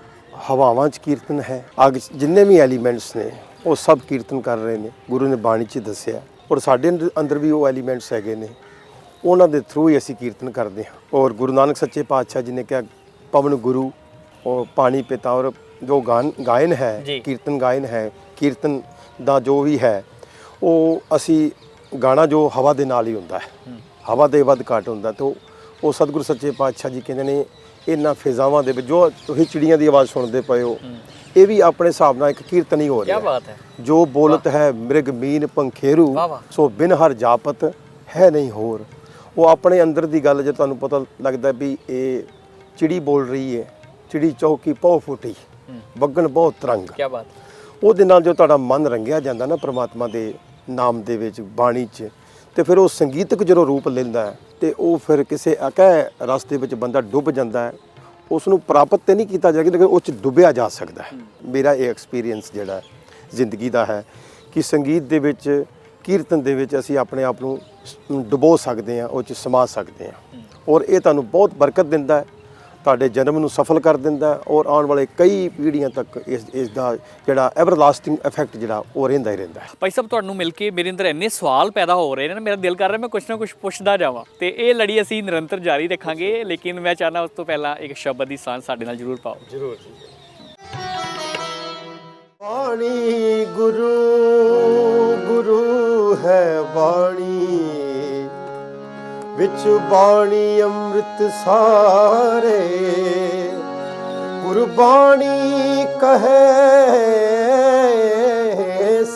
ਹਵਾਵਾਂ 'ਚ ਕੀਰਤਨ ਹੈ। ਅਗ ਜਿੰਨੇ ਵੀ ਐਲੀਮੈਂਟਸ ਨੇ ਉਹ ਸਭ ਕੀਰਤਨ ਕਰ ਰਹੇ ਨੇ। ਗੁਰੂ ਨੇ ਬਾਣੀ 'ਚ ਦੱਸਿਆ। ਔਰ ਸਾਡੇ ਅੰਦਰ- ਵੀ ਉਹ ਐਲੀਮੈਂਟਸ ਹੈਗੇ ਨੇ। ਉਹਨਾਂ ਦੇ ਥਰੂ ਹੀ ਅਸੀਂ ਕੀਰਤਨ ਕਰਦੇ ਹਾਂ। ਔਰ ਗੁਰੂ ਨਾਨਕ ਸੱਚੇ ਪਾਤਸ਼ਾਹ ਜੀ ਨੇ ਕਿਹਾ ਪਵਨ ਗੁਰੂ ਔਰ ਪਾਣੀ ਪਿਤਾ ਔਰ ਜੋ ਗਾਨ ਗਾਇਨ। ਹੈ ਕੀਰਤਨ ਗਾਇਨ ਹੈ ਕੀਰਤਨ ਦਾ ਜੋ ਵੀ ਹੈ ਉਹ ਅਸੀਂ ਗਾਣਾ ਜੋ ਹਵਾ ਦੇ ਨਾਲ ਹੀ ਹੁੰਦਾ ਹੈ। ਹਵਾ ਦੇ ਵੱਧ ਘੱਟ ਹੁੰਦਾ ਤੇ ਉਹ- ਸਤਿਗੁਰੂ ਸੱਚੇ ਪਾਤਸ਼ਾਹ ਜੀ ਕਹਿੰਦੇ ਨੇ ਇਹਨਾਂ ਫਿਜ਼ਾਵਾਂ ਦੇ ਵਿੱਚ ਜੋ ਤੁਸੀਂ ਚਿੜੀਆਂ ਦੀ ਆਵਾਜ਼ ਸੁਣਦੇ ਪਏ ਹੋ ਇਹ ਵੀ ਆਪਣੇ ਹਿਸਾਬ ਨਾਲ ਇੱਕ ਕੀਰਤਨ ਹੀ ਹੋ ਕੀ ਰਿਹਾ ਹੈ। ਬਾਤ ਹੈ। ਜੋ ਬੋਲਤ ਹੈ ਮ੍ਰਿਗ ਮੀਨ ਪੰਖੇਰੂ। ਸੋ ਬਿਨ ਹਰ ਜਾਪਤ ਹੈ ਨਹੀਂ ਹੋਰ। ਉਹ ਆਪਣੇ ਅੰਦਰ ਦੀ ਗੱਲ ਜੇ ਤੁਹਾਨੂੰ ਪਤਾ ਲੱਗਦਾ ਵੀ ਇਹ ਚਿੜੀ ਬੋਲ ਰਹੀ ਹੈ ਚਿੜੀ ਚੌਕੀ ਪਉ ਫੁੱਟੀ ਵਗਣ ਬਹੁਤ ਤਰੰਗ ਕੀ ਬਾਤ ਉਹਦੇ ਨਾਲ ਜੋ ਤੁਹਾਡਾ ਮਨ ਰੰਗਿਆ ਜਾਂਦਾ ਨਾ ਪ੍ਰਮਾਤਮਾ ਦੇ ਨਾਮ ਦੇ ਵਿੱਚ ਬਾਣੀ 'ਚ ਤੇ ਫਿਰ ਉਹ ਸੰਗੀਤਕ ਜਦੋਂ ਰੂਪ ਲੈਂਦਾ ਹੈ ਤੇ ਉਹ ਫਿਰ ਕਿਸੇ ਅਕਹਿ ਰਸਤੇ ਵਿੱਚ ਬੰਦਾ ਡੁੱਬ ਜਾਂਦਾ ਹੈ ਉਸ ਨੂੰ ਪ੍ਰਾਪਤ ਤੇ ਨਹੀਂ ਕੀਤਾ ਜਾਏਗਾ, ਲੇਕਿਨ ਉਹ 'ਚ ਡੁੱਬਿਆ ਜਾ ਸਕਦਾ ਹੈ। ਮੇਰਾ ਇਹ ਐਕਸਪੀਰੀਅੰਸ ਜਿਹੜਾ ਜ਼ਿੰਦਗੀ ਦਾ ਹੈ ਕਿ ਸੰਗੀਤ ਦੇ ਵਿੱਚ, ਕੀਰਤਨ ਦੇ ਵਿੱਚ ਅਸੀਂ ਆਪਣੇ ਆਪ ਨੂੰ ਡੁਬੋ ਸਕਦੇ ਹਾਂ, ਉਹ 'ਚ ਸਮਾ ਸਕਦੇ ਹਾਂ। ਔਰ ਇਹ ਤੁਹਾਨੂੰ ਬਹੁਤ ਬਰਕਤ ਦਿੰਦਾ ਹੈ। ਤੁਹਾਡੇ ਜਨਮ ਨੂੰ ਸਫਲ ਕਰ ਦਿੰਦਾ ਔਰ ਆਉਣ ਵਾਲੇ ਕਈ ਪੀੜ੍ਹੀਆਂ ਤੱਕ ਇਸ ਇਸ ਦਾ ਜਿਹੜਾ ਐਵਰਲਾਸਟਿੰਗ ਇਫੈਕਟ ਜਿਹੜਾ ਉਹ ਰਹਿੰਦਾ ਹੀ ਰਹਿੰਦਾ ਹੈ। ਭਾਈ ਸਾਹਿਬ ਤੁਹਾਨੂੰ ਮਿਲ ਕੇ ਮੇਰੇ ਅੰਦਰ ਇੰਨੇ ਸਵਾਲ ਪੈਦਾ ਹੋ ਰਹੇ ਨੇ ਨਾ ਮੇਰਾ ਦਿਲ ਕਰ ਰਿਹਾ ਮੈਂ ਕੁਛ ਨਾ ਕੁਛ ਪੁੱਛਦਾ ਜਾਵਾਂ। ਤੇ ਇਹ ਲੜੀ ਅਸੀਂ ਨਿਰੰਤਰ ਜਾਰੀ ਰੱਖਾਂਗੇ ਲੇਕਿਨ ਮੈਂ ਚਾਹਨਾ ਉਸ ਤੋਂ ਪਹਿਲਾਂ ਇੱਕ ਸ਼ਬਦ ਦੀ ਸਾਂਝ ਸਾਡੇ ਨਾਲ ਜ਼ਰੂਰ ਪਾਓ। ਜ਼ਰੂਰ। ਬਾਣੀ ਗੁਰੂ ਗੁਰੂ ਹੈ ਬਾਣੀ। ਵਿੱਚ ਬਾਣੀ ਅੰਮ੍ਰਿਤ ਸਾਰੇ। ਗੁਰਬਾਣੀ ਕਹੇ,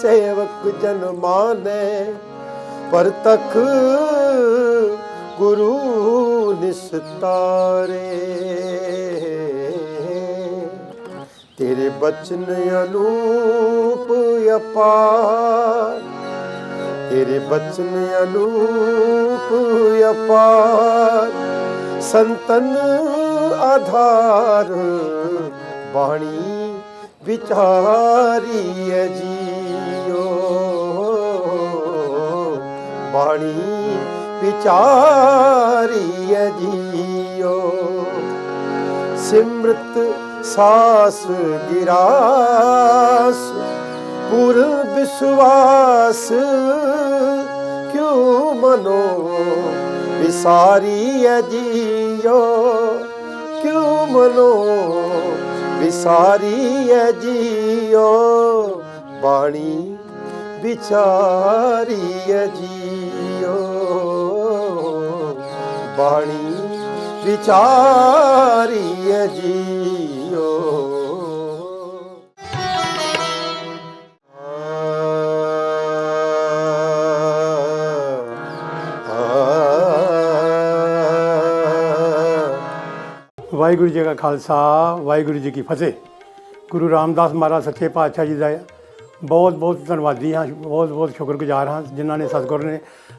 ਸੇਵਕ ਜਨ ਮਾਨੇ, ਪਰ ਤਖ ਗੁਰੂ ਨਿਸਤਾਰੇ। ਤੇਰੇ ਬਚਨ ਅਨੂਪ ਅਪਾਰ ਤੇਰੇ ਬਚਨ ਅਨੂਪ ਅਪਾਰ, ਸੰਤਨ ਆਧਾਰ, ਬਾਣੀ ਵਿਚਾਰੀ ਹੈ ਜੀਓ। ਬਾਣੀ ਵਿਚਾਰੀ ਹੈ ਜੀਓ। ਸਿਮਰਤ ਸਾਸ ਗਿਰਾਸ ਪੂਰਨ ਵਿਸ਼ਵਾਸ ਕਿਉ ਮਨੋ ਵਿਸਾਰੀ ਹੈ ਜੀਓ? ਕਿਉ ਮਨੋ ਵਿਸਾਰੀ ਜੀਓ? ਬਾਣੀ ਵਿਚਾਰੀ ਹੈ ਜੀਓ। ਬਾਣੀ ਵਿਚਾਰੀ ਹੈ ਜੀਓ। ਵਾਹਿਗੁਰੂ ਜੀ ਕਾ ਖਾਲਸਾ, ਵਾਹਿਗੁਰੂ ਜੀ ਕੀ ਫਤਿਹ। ਗੁਰੂ ਰਾਮਦਾਸ ਮਹਾਰਾਜ ਸੱਚੇ ਪਾਤਸ਼ਾਹ ਜੀ ਦਾ ਬਹੁਤ ਬਹੁਤ ਧੰਨਵਾਦੀ ਹਾਂ, ਬਹੁਤ ਬਹੁਤ ਸ਼ੁਕਰਗੁਜ਼ਾਰ ਹਾਂ, ਜਿਨ੍ਹਾਂ ਨੇ ਸਤਿਗੁਰ ਨੇ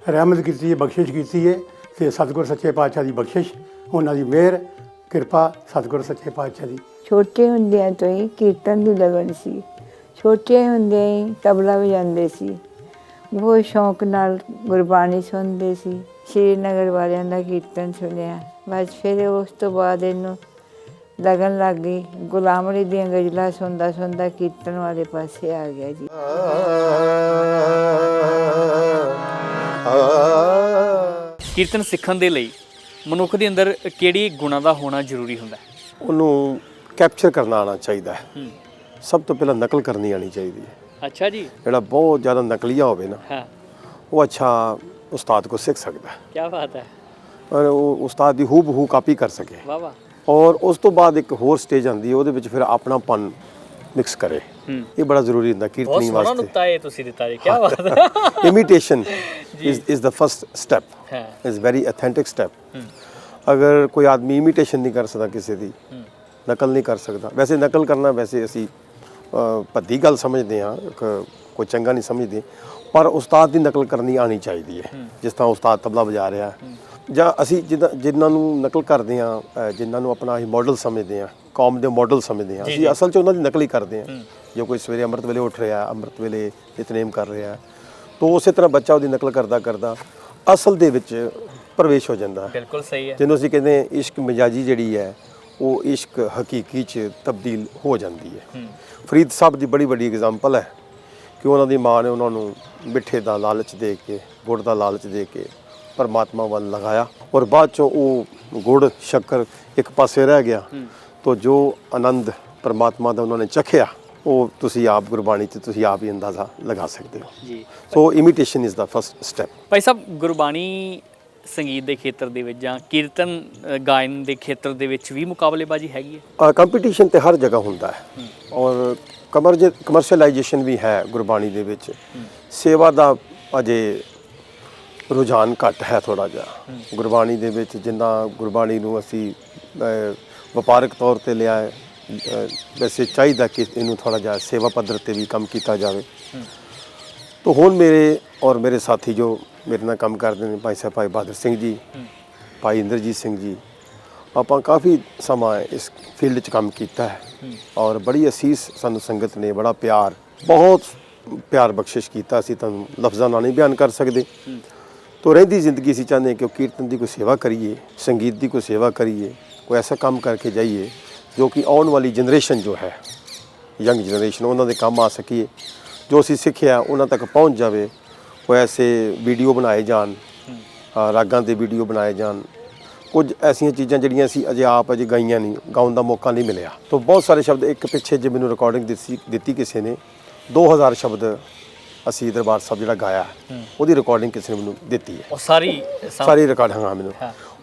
ਰਹਿਮਤ ਕੀਤੀ ਹੈ, ਬਖਸ਼ਿਸ਼ ਕੀਤੀ ਹੈ ਤੇ ਸਤਿਗੁਰ ਸੱਚੇ ਪਾਤਸ਼ਾਹ ਦੀ ਬਖਸ਼ਿਸ਼, ਉਹਨਾਂ ਦੀ ਮਿਹਰ, ਕਿਰਪਾ ਸਤਿਗੁਰ ਸੱਚੇ ਪਾਤਸ਼ਾਹ ਦੀ। ਛੋਟੇ ਹੁੰਦਿਆਂ ਤੋਂ ਹੀ ਕੀਰਤਨ ਦੀ ਲਗਨ ਸੀ। ਛੋਟੇ ਹੁੰਦਿਆਂ ਹੀ ਤਬਲਾ ਵਜਾਉਂਦੇ ਸੀ। ਬਹੁਤ ਸ਼ੌਂਕ ਨਾਲ ਗੁਰਬਾਣੀ ਸੁਣਦੇ ਸੀ। ਸ਼੍ਰੀਨਗਰ ਵਾਲਿਆਂ ਦਾ ਕੀਰਤਨ ਸੁਣਿਆ। ਬਸ ਫਿਰ ਉਸ ਤੋਂ ਬਾਅਦ ਇਹਨੂੰ ਲਗਨ ਲੱਗ ਗਈ। ਗੁਲਾਮਰੀ ਦੀਆਂ ਗਜ਼ਲਾਂ ਸੁਣਦਾ ਸੁਣਦਾ ਕੀਰਤਨ ਵਾਲੇ ਪਾਸੇ ਆ ਗਿਆ ਜੀ। ਕੀਰਤਨ ਸਿੱਖਣ ਦੇ ਲਈ ਮਨੁੱਖ ਦੇ ਅੰਦਰ ਕਿਹੜੀ ਗੁਣਾਂ ਦਾ ਹੋਣਾ ਜ਼ਰੂਰੀ ਹੁੰਦਾ ਹੈ? ਉਹਨੂੰ ਕੈਪਚਰ ਕਰਨਾ ਆਉਣਾ ਚਾਹੀਦਾ ਹੈ। ਹੂੰ। ਸਭ ਤੋਂ ਪਹਿਲਾਂ ਨਕਲ ਕਰਨੀ ਆਣੀ ਚਾਹੀਦੀ ਹੈ। ਅੱਛਾ ਜੀ। ਜਿਹੜਾ ਬਹੁਤ ਜ਼ਿਆਦਾ ਨਕਲੀਆ ਹੋਵੇ ਨਾ ਹਾਂ। ਉਹ ਅੱਛਾ ਉਸਤਾਦ ਕੋ ਸਿੱਖ ਸਕਦਾ ਹੈ। ਕੀ ਬਾਤ ਹੈ। ਉਸਤਾਦ ਦੀ ਹੂ ਬਹੂ ਕਾਪੀ ਕਰ ਸਕੇ। ਵਾਹ ਵਾਹ। ਔਰ ਉਸ ਤੋਂ ਬਾਅਦ ਇੱਕ ਹੋਰ ਸਟੇਜ ਆਂਦੀ ਹੈ ਉਹਦੇ ਵਿੱਚ ਫਿਰ ਆਪਣਾਪਨ ਮਿਕਸ ਕਰੇ। ਹੂੰ। ਇਹ ਬੜਾ ਜ਼ਰੂਰੀ ਹੁੰਦਾ ਬਹੁਤ ਕੀਰਤਨੀ ਸੋਹਣਾ ਵਾਸਤੇ। ਨੁਕਤਾ ਇਹ ਤੁਸੀਂ ਦਿੱਤਾ ਜੀ ਕੀ ਬਾਤ ਹੈ। Is the first step. ਹਾਂ। Is very authentic step. ਹੂੰ। ਅਗਰ ਕੋਈ ਆਦਮੀ ਇਮੀਟੇਸ਼ਨ ਨਹੀਂ ਕਰ ਸਕਦਾ ਕਿਸੇ ਦੀ ਹੂੰ। ਨਕਲ ਨਹੀਂ ਕਰ ਸਕਦਾ। ਵੈਸੇ ਨਕਲ ਕਰਨਾ ਵੈਸੇ ਅਸੀਂ ਭੱਦੀ ਗੱਲ ਸਮਝਦੇ ਹਾਂ ਕੋਈ ਚੰਗਾ ਨਹੀਂ ਸਮਝਦੇ। ਪਰ ਉਸਤਾਦ ਦੀ ਨਕਲ ਕਰਨੀ ਆਣੀ ਚਾਹੀਦੀ ਹੈ। ਜਿਸ ਤਰ੍ਹਾਂ ਉਸਤਾਦ ਤਬਲਾ ਵਜਾ ਰਿਹਾ। ਹੈ। ਜਾਂ ਅਸੀਂ ਜਿੱਦਾਂ ਜਿਨ੍ਹਾਂ ਨੂੰ ਨਕਲ ਕਰਦੇ ਅ, ਜਿਨ੍ਹਾਂ ਨੂੰ ਆਪਣਾ ਅਸੀਂ ਮਾਡਲ ਸਮਝਦੇ ਹਾਂ ਕੌਮ ਦੇ ਮਾਡਲ ਸਮਝਦੇ ਹਾਂ ਅਸੀਂ ਅਸਲ 'ਚ ਉਹਨਾਂ ਦੀ ਨਕਲ ਹੀ ਕਰਦੇ ਹਾਂ। ਜੇ ਕੋਈ ਸਵੇਰੇ ਅੰਮ੍ਰਿਤ ਵੇਲੇ ਉੱਠ ਰਿਹਾ ਅੰਮ੍ਰਿਤ ਵੇਲੇ ਨਿਤਨੇਮ ਕਰ ਰਿਹਾ ਤਾਂ ਉਸੇ ਤਰ੍ਹਾਂ ਬੱਚਾ ਉਹਦੀ ਨਕਲ ਕਰਦਾ ਕਰਦਾ ਅਸਲ ਦੇ ਵਿੱਚ ਪ੍ਰਵੇਸ਼ ਹੋ ਜਾਂਦਾ। ਹੈ ਬਿਲਕੁਲ ਸਹੀ ਹੈ। ਜਿਹਨੂੰ ਅਸੀਂ ਕਹਿੰਦੇ ਹਾਂ ਇਸ਼ਕ ਮਿਜਾਜੀ ਜਿਹੜੀ ਹੈ ਉਹ ਇਸ਼ਕ ਹਕੀਕੀ ਚ ਤਬਦੀਲ ਹੋ ਜਾਂਦੀ ਹੂੰ। ਫਰੀਦ ਸਾਹਿਬ ਦੀ ਬੜੀ ਵੱਡੀ ਐਗਜ਼ਾਮਪਲ ਹੈ ਕਿ ਉਹਨਾਂ ਦੀ ਮਾਂ ਨੇ ਉਹਨਾਂ ਨੂੰ ਮਿੱਠੇ ਦਾ ਲਾਲਚ ਦੇ ਕੇ ਗੁੜ ਦਾ ਲਾਲਚ ਦੇ ਕੇ ਪਰਮਾਤਮਾ ਵੱਲ ਲਗਾਇਆ ਔਰ ਬਾਅਦ ਚੋਂ ਉਹ ਗੁੜ ਸ਼ੱਕਰ ਇੱਕ ਪਾਸੇ ਰਹਿ ਗਿਆ। ਤਾਂ ਜੋ ਆਨੰਦ ਪਰਮਾਤਮਾ ਦਾ ਉਹਨਾਂ ਨੇ ਚਖਿਆ ਉਹ ਤੁਸੀਂ ਆਪ ਗੁਰਬਾਣੀ 'ਚ ਤੁਸੀਂ ਆਪ ਹੀ ਅੰਦਾਜ਼ਾ ਲਗਾ ਸਕਦੇ ਹੋ। ਜੀ। So imitation is the first step ਭਾਈ ਸਾਹਿਬ ਗੁਰਬਾਣੀ ਸੰਗੀਤ ਦੇ ਖੇਤਰ ਦੇ ਵਿੱਚ ਜਾਂ ਕੀਰਤਨ ਗਾਇਨ ਦੇ ਖੇਤਰ ਦੇ ਵਿੱਚ ਵੀ ਮੁਕਾਬਲੇਬਾਜ਼ੀ ਹੈਗੀ ਹੈ? ਕੰਪੀਟੀਸ਼ਨ ਤੇ ਹਰ ਜਗ੍ਹਾ ਹੁੰਦਾ ਹੈ। ਔਰ ਕਮਰਜ ਕਮਰਸ਼ੀਅਲਾਈਜੇਸ਼ਨ ਵੀ ਹੈ ਗੁਰਬਾਣੀ ਦੇ ਵਿੱਚ। ਸੇਵਾ ਦਾ ਅਜੇ ਰੁਝਾਨ ਘੱਟ ਹੈ ਥੋੜਾ ਜਿਹਾ। ਗੁਰਬਾਣੀ ਦੇ ਵਿੱਚ ਜਿੰਨਾ ਗੁਰਬਾਣੀ ਨੂੰ ਅਸੀਂ ਵਪਾਰਕ ਤੌਰ ਤੇ ਲਿਆ ਹੈ ਵੈਸੇ ਚਾਹੀਦਾ ਕਿ ਇਹਨੂੰ ਥੋੜਾ ਜਿਹਾ ਸੇਵਾ ਪੱਧਰ ਤੇ ਵੀ ਕੰਮ ਕੀਤਾ ਜਾਵੇ। ਤੋ ਹੁਣ ਮੇਰੇ ਔਰ ਮੇਰੇ ਸਾਥੀ ਜੋ ਮੇਰੇ ਨਾਲ ਕੰਮ ਕਰਦੇ ਨੇ, ਭਾਈ ਸਾਹਿਬ, ਭਾਈ ਬਹਾਦਰ ਸਿੰਘ ਜੀ, ਭਾਈ ਇੰਦਰਜੀਤ ਸਿੰਘ ਜੀ, ਆਪਾਂ ਕਾਫੀ ਸਮਾਂ ਇਸ ਫੀਲਡ 'ਚ ਕੰਮ ਕੀਤਾ ਹੈ। ਔਰ ਬੜੀ ਅਸੀਸ ਸਾਨੂੰ ਸੰਗਤ ਨੇ, ਬੜਾ ਪਿਆਰ, ਬਹੁਤ ਪਿਆਰ ਬਖਸ਼ਿਸ਼ ਕੀਤਾ, ਅਸੀਂ ਤੁਹਾਨੂੰ ਲਫ਼ਜ਼ਾਂ ਨਾਲ ਨਹੀਂ ਬਿਆਨ ਕਰ ਸਕਦੇ। ਤੋਂ ਰਹਿੰਦੀ ਜ਼ਿੰਦਗੀ ਅਸੀਂ ਚਾਹੁੰਦੇ ਹਾਂ ਕਿ ਉਹ ਕੀਰਤਨ ਦੀ ਕੋਈ ਸੇਵਾ ਕਰੀਏ, ਸੰਗੀਤ ਦੀ ਕੋਈ ਸੇਵਾ ਕਰੀਏ, ਕੋਈ ਐਸਾ ਕੰਮ ਕਰਕੇ ਜਾਈਏ ਜੋ ਕਿ ਆਉਣ ਵਾਲੀ ਜਨਰੇਸ਼ਨ ਜੋ ਹੈ, ਯੰਗ ਜਨਰੇਸ਼ਨ, ਉਹਨਾਂ ਦੇ ਕੰਮ ਆ ਸਕੀਏ, ਜੋ ਅਸੀਂ ਸਿੱਖਿਆ ਉਹਨਾਂ ਤੱਕ ਪਹੁੰਚ ਜਾਵੇ, ਕੋਈ ਐਸੇ ਵੀਡੀਓ ਬਣਾਏ ਜਾਣ ਰਾਗਾਂ ਦੇ ਵੀਡੀਓ ਬਣਾਏ ਜਾਣ, ਕੁਝ ਐਸੀਆਂ ਚੀਜ਼ਾਂ ਜਿਹੜੀਆਂ ਅਸੀਂ ਅਜੇ ਆਪ ਅਜੇ ਗਾਈਆਂ ਨਹੀਂ, ਗਾਉਣ ਦਾ ਮੌਕਾ ਨਹੀਂ ਮਿਲਿਆ। ਤਾਂ ਬਹੁਤ ਸਾਰੇ ਸ਼ਬਦ ਇੱਕ ਪਿੱਛੇ ਜੇ ਮੈਨੂੰ ਰਿਕਾਰਡਿੰਗ ਦਿੱਤੀ ਦਿੱਤੀ ਕਿਸੇ ਨੇ 2000 ਸ਼ਬਦ ਅਸੀਂ ਦਰਬਾਰ ਸਾਹਿਬ ਜਿਹੜਾ ਗਾਇਆ ਉਹਦੀ ਰਿਕਾਰਡਿੰਗ ਕਿਸੇ ਨੇ ਮੈਨੂੰ ਦਿੱਤੀ ਹੈ। ਉਹ ਸਾਰੀ ਸਾਰੀ ਰਿਕਾਰਡ ਹਾਂ। ਮੈਨੂੰ।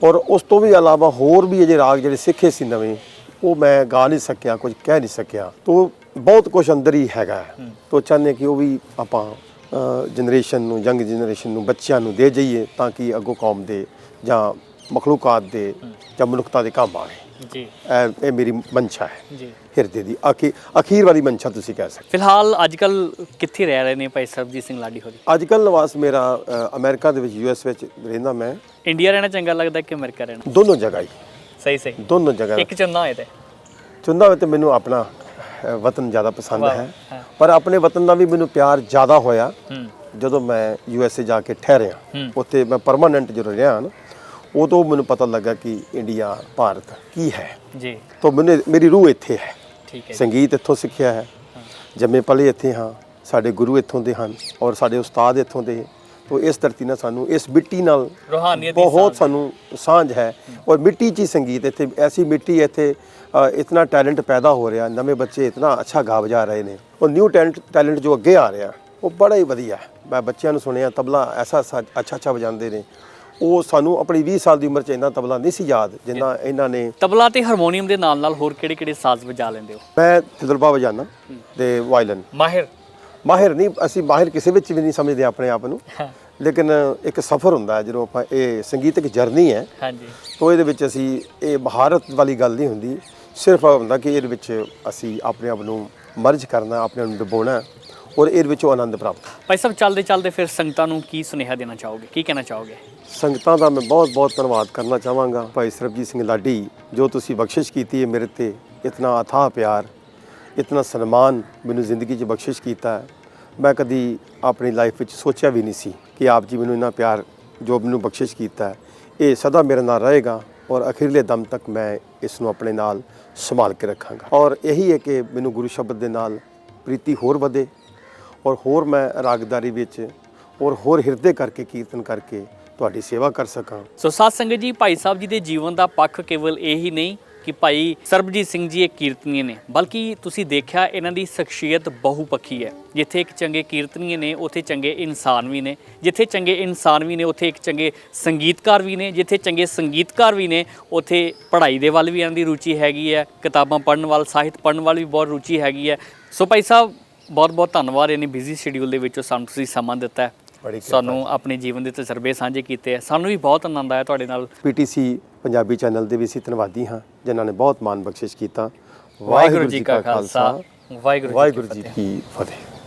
ਔਰ ਉਸ ਤੋਂ ਵੀ ਇਲਾਵਾ ਹੋਰ ਵੀ ਅਜੇ ਰਾਗ ਜਿਹੜੇ ਸਿੱਖੇ ਸੀ ਨਵੇਂ ਉਹ ਮੈਂ ਗਾ ਨਹੀਂ ਸਕਿਆ ਕੁਝ ਕਹਿ ਨਹੀਂ ਸਕਿਆ। ਤੋ ਬਹੁਤ ਕੁਝ ਅੰਦਰ ਹੀ ਹੈਗਾ ਤੋ ਚਾਹੁੰਦੇ ਕਿ ਉਹ ਵੀ ਆਪਾਂ ਜਨਰੇਸ਼ਨ ਨੂੰ ਯੰਗ ਜਨਰੇਸ਼ਨ ਨੂੰ ਬੱਚਿਆਂ ਨੂੰ ਦੇ ਜਾਈਏ ਤਾਂ ਕਿ ਅੱਗੋਂ ਕੌਮ ਦੇ ਜਾਂ ਮਖਲੂਕਾਤ ਦੇ ਜਾਂ ਮਨੁੱਖਤਾ ਦੇ ਕੰਮ ਆਵੇ ਜੀ। ਇਹ ਮੇਰੀ ਮਨਸ਼ਾ ਹੈ। ਜੀ। ਹਿਰਦੇ ਦੀ ਅਖੀ ਅਖੀਰ ਵਾਲੀ ਮਨਸ਼ਾ ਤੁਸੀਂ ਕਹਿ ਸਕਦੇ ਫਿਲਹਾਲ ਅੱਜ ਕੱਲ ਕਿੱਥੇ ਰਹਿ ਰਹੇ ਨੇ ਭਾਈ ਸਰਬਜੀਤ ਸਿੰਘ ਲਾਡੀ ਹੋਰੀ? ਅੱਜ ਕੱਲ੍ਹ ਨਿਵਾਸ ਮੇਰਾ ਅਮਰੀਕਾ ਦੇ ਵਿੱਚ ਯੂਐਸ ਵਿੱਚ ਰਹਿੰਦਾ ਮੈਂ। ਇੰਡੀਆ ਰਹਿਣਾ ਚੰਗਾ ਲੱਗਦਾ ਕਿ ਅਮਰੀਕਾ ਰਹਿਣਾ? ਦੋਨੋਂ ਜਗ੍ਹਾ ਹੀ। ਸਹੀ ਸਹੀ। ਦੋਨੋਂ ਜਗ੍ਹਾ। ਇੱਕ ਚੰਨਾ ਹੋਏ ਤੇ। ਚੁੰਦਾ ਤੇ ਮੈਨੂੰ ਆਪਣਾ ਵਤਨ ਜ਼ਿਆਦਾ ਪਸੰਦ ਹੈ। ਪਰ ਆਪਣੇ ਵਤਨ ਦਾ ਵੀ ਮੈਨੂੰ ਪਿਆਰ ਜ਼ਿਆਦਾ ਹੋਇਆ ਜਦੋਂ ਮੈਂ ਯੂ ਐਸ ਏ ਜਾ ਕੇ ਠਹਿਰਿਆ। ਉੱਥੇ ਮੈਂ ਪਰਮਾਨੈਂਟ ਜਦੋਂ ਰਿਹਾ ਨਾ ਉਦੋਂ ਮੈਨੂੰ ਪਤਾ ਲੱਗਾ ਕਿ ਇੰਡੀਆ ਭਾਰਤ ਕੀ ਹੈ। ਜੀ। ਤਾਂ ਮੈਨੂੰ ਮੇਰੀ ਰੂਹ ਇੱਥੇ ਹੈ। ਠੀਕ ਹੈ ਸੰਗੀਤ ਇੱਥੋਂ ਸਿੱਖਿਆ ਹੈ। ਜੰਮੇ ਪਲੇ ਇੱਥੇ ਹਾਂ ਸਾਡੇ ਗੁਰੂ ਇੱਥੋਂ ਦੇ ਹਨ ਔਰ ਸਾਡੇ ਉਸਤਾਦ ਇੱਥੋਂ ਦੇ। ਤੋਂ ਇਸ ਧਰਤੀ ਨਾਲ ਸਾਨੂੰ ਇਸ ਮਿੱਟੀ ਨਾਲ ਰੂਹਾਨੀਅਤ ਬਹੁਤ। ਸਾਨੂੰ ਸਾਂਝ ਹੈ ਔਰ ਮਿੱਟੀ 'ਚ ਹੀ ਸੰਗੀਤ ਇੱਥੇ ਐਸੀ ਮਿੱਟੀ ਇੱਥੇ ਇਤਨਾ ਟੈਲੈਂਟ ਪੈਦਾ ਹੋ ਰਿਹਾ ਨਵੇਂ ਬੱਚੇ ਇਤਨਾ ਅੱਛਾ ਗਾ ਵਜਾ ਰਹੇ ਨੇ। ਉਹ ਨਿਊ ਟੈਲੈਂਟ ਟੈਲੈਂਟ ਜੋ ਅੱਗੇ ਆ ਰਿਹਾ ਉਹ ਬੜਾ ਹੀ ਵਧੀਆ। ਮੈਂ ਬੱਚਿਆਂ ਨੂੰ ਸੁਣਿਆ ਤਬਲਾ ਐਸਾ ਅੱਛਾ ਅੱਛਾ ਵਜਾਉਂਦੇ ਨੇ। ਉਹ ਸਾਨੂੰ ਆਪਣੀ 20 ਸਾਲ ਦੀ ਉਮਰ 'ਚ ਇੰਨਾ ਤਬਲਾ ਨਹੀਂ ਸੀ ਯਾਦ ਜਿੰਨਾ ਇਹਨਾਂ ਨੇ ਤਬਲਾ ਤੇ ਹਾਰਮੋਨੀਅਮ ਦੇ ਨਾਲ ਨਾਲ ਹੋਰ ਕਿਹੜੇ ਕਿਹੜੇ ਸਾਜ਼ ਵਜਾ ਲੈਂਦੇ ਹੋ? ਮੈਂ ਤਜਰਬਾ ਵਜਾਨਾ ਤੇ ਵਾਇਲਨ। ਮਾਹਿਰ? ਮਾਹਿਰ ਨਹੀਂ ਅਸੀਂ ਮਾਹਿਰ ਕਿਸੇ ਵਿੱਚ ਵੀ ਨਹੀਂ ਸਮਝਦੇ ਆਪਣੇ ਆਪ ਨੂੰ। ਲੇਕਿਨ ਇੱਕ ਸਫ਼ਰ ਹੁੰਦਾ ਹੈ ਜਦੋਂ ਆਪਾਂ ਇਹ ਸੰਗੀਤਿਕ ਜਰਨੀ ਹੈ ਹਾਂਜੀ। ਤੋ ਇਹਦੇ ਵਿੱਚ ਅਸੀਂ ਇਹ ਮਹਾਰਤ ਵਾਲੀ ਗੱਲ ਨਹੀਂ ਹੁੰਦੀ। ਸਿਰਫ ਹੁੰਦਾ ਕਿ ਇਹਦੇ ਵਿੱਚ ਅਸੀਂ ਆਪਣੇ ਆਪ ਨੂੰ ਮਰਜ ਕਰਨਾ ਆਪਣੇ ਆਪ ਨੂੰ ਡੁਬੋਣਾ ਔਰ ਇਹਦੇ ਵਿੱਚੋਂ ਆਨੰਦ ਪ੍ਰਾਪਤ। ਭਾਈ ਸਾਹਿਬ ਚੱਲਦੇ ਚੱਲਦੇ ਫਿਰ ਸੰਗਤਾਂ ਨੂੰ ਕੀ ਸੁਨੇਹਾ ਦੇਣਾ ਚਾਹੋਗੇ? ਕੀ ਕਹਿਣਾ ਚਾਹੋਗੇ? ਸੰਗਤਾਂ ਦਾ ਮੈਂ ਬਹੁਤ ਬਹੁਤ ਧੰਨਵਾਦ ਕਰਨਾ ਚਾਹਾਂਗਾ ਭਾਈ ਸਰਬਜੀਤ ਸਿੰਘ ਲਾਡੀ ਜੋ ਤੁਸੀਂ ਬਖਸ਼ਿਸ਼ ਕੀਤੀ ਹੈ ਮੇਰੇ ਤੇ। ਇਤਨਾ ਅਥਾਹ ਪਿਆਰ ਇਤਨਾ ਸਨਮਾਨ ਮੈਨੂੰ ਜ਼ਿੰਦਗੀ 'ਚ ਬਖਸ਼ਿਸ਼ ਕੀਤਾ ਹੈ। ਮੈਂ ਕਦੀ ਆਪਣੀ ਲਾਈਫ ਵਿੱਚ ਸੋਚਿਆ ਵੀ ਨਹੀਂ ਸੀ ਕਿ ਆਪ ਜੀ ਮੈਨੂੰ ਇੰਨਾ ਪਿਆਰ ਜੋ ਮੈਨੂੰ ਬਖਸ਼ਿਸ਼ ਕੀਤਾ ਹੈ। ਇਹ ਸਦਾ ਮੇਰੇ ਨਾਲ ਰਹੇਗਾ ਔਰ ਅਖੀਰਲੇ ਦਮ ਤੱਕ ਮੈਂ ਇਸ ਨੂੰ ਆਪਣੇ ਨਾਲ ਸੰਭਾਲ ਕੇ ਰੱਖਾਂਗਾ। ਔਰ ਇਹੀ ਹੈ ਕਿ ਮੈਨੂੰ ਗੁਰੂ ਸ਼ਬਦ ਦੇ ਨਾਲ ਪ੍ਰੀਤੀ ਹੋਰ ਵਧੇ ਔਰ ਹੋਰ ਮੈਂ ਰਾਗਦਾਰੀ ਵਿੱਚ ਔਰ ਹੋਰ ਹਿਰਦੇ ਕਰਕੇ ਕੀਰਤਨ ਕਰਕੇ ਤੁਹਾਡੀ ਸੇਵਾ ਕਰ ਸਕਾਂ। ਸੋ ਸਾਧ ਸੰਗਤ ਜੀ, ਭਾਈ ਸਾਹਿਬ ਜੀ ਦੇ ਜੀਵਨ ਦਾ ਪੱਖ ਕੇਵਲ ਇਹ ਹੀ ਨਹੀਂ ਕਿ ਭਾਈ ਸਰਬਜੀਤ ਸਿੰਘ ਜੀ ਇਹ ਕੀਰਤਨੀਏ ਨੇ, ਬਲਕਿ ਤੁਸੀਂ ਦੇਖਿਆ ਇਹਨਾਂ ਦੀ ਸ਼ਖਸੀਅਤ ਬਹੁਪੱਖੀ ਹੈ। ਜਿੱਥੇ ਇੱਕ ਚੰਗੇ ਕੀਰਤਨੀਏ ਨੇ, ਉੱਥੇ ਚੰਗੇ ਇਨਸਾਨ ਵੀ ਨੇ, ਜਿੱਥੇ ਚੰਗੇ ਇਨਸਾਨ ਵੀ ਨੇ, ਉੱਥੇ ਇੱਕ ਚੰਗੇ ਸੰਗੀਤਕਾਰ ਵੀ ਨੇ, ਜਿੱਥੇ ਚੰਗੇ ਸੰਗੀਤਕਾਰ ਵੀ ਨੇ, ਉੱਥੇ ਪੜ੍ਹਾਈ ਦੇ ਵੱਲ ਵੀ ਇਹਨਾਂ ਦੀ ਰੁਚੀ ਹੈਗੀ ਹੈ, ਕਿਤਾਬਾਂ ਪੜ੍ਹਨ ਵੱਲ, ਸਾਹਿਤ ਪੜ੍ਹਨ ਵੱਲ ਵੀ ਬਹੁਤ ਰੁਚੀ ਹੈਗੀ ਹੈ। ਸੋ ਭਾਈ ਸਾਹਿਬ ਬਹੁਤ ਬਹੁਤ ਧੰਨਵਾਦ ਇਹਨੇ ਬਿਜ਼ੀ ਸ਼ਡਿਊਲ ਦੇ ਵਿੱਚੋਂ ਸਾਨੂੰ ਤੁਸੀਂ ਸਮਾਂ ਦਿੱਤਾ ਹੈ। ਸਾਨੂੰ ਆਪਣੇ ਜੀਵਨ ਦੇ ਤਜਰਬੇ ਸਾਂਝੇ ਕੀਤੇ ਆ ਸਾਨੂੰ ਵੀ ਬਹੁਤ ਆਨੰਦ ਆਇਆ ਤੁਹਾਡੇ ਨਾਲ। ਪੀਟੀਸੀ ਪੰਜਾਬੀ ਚੈਨਲ ਦੇ ਵੀ ਅਸੀਂ ਧੰਨਵਾਦੀ ਹਾਂ ਜਿਨ੍ਹਾਂ ਨੇ ਬਹੁਤ ਮਾਣ ਬਖਸ਼ਿਸ਼ ਕੀਤਾ। ਵਾਹਿਗੁਰੂ ਜੀ ਕਾ ਖਾਲਸਾ। ਵਾਹਿਗੁਰੂ ਜੀ ਕੀ ਫਤਿਹ।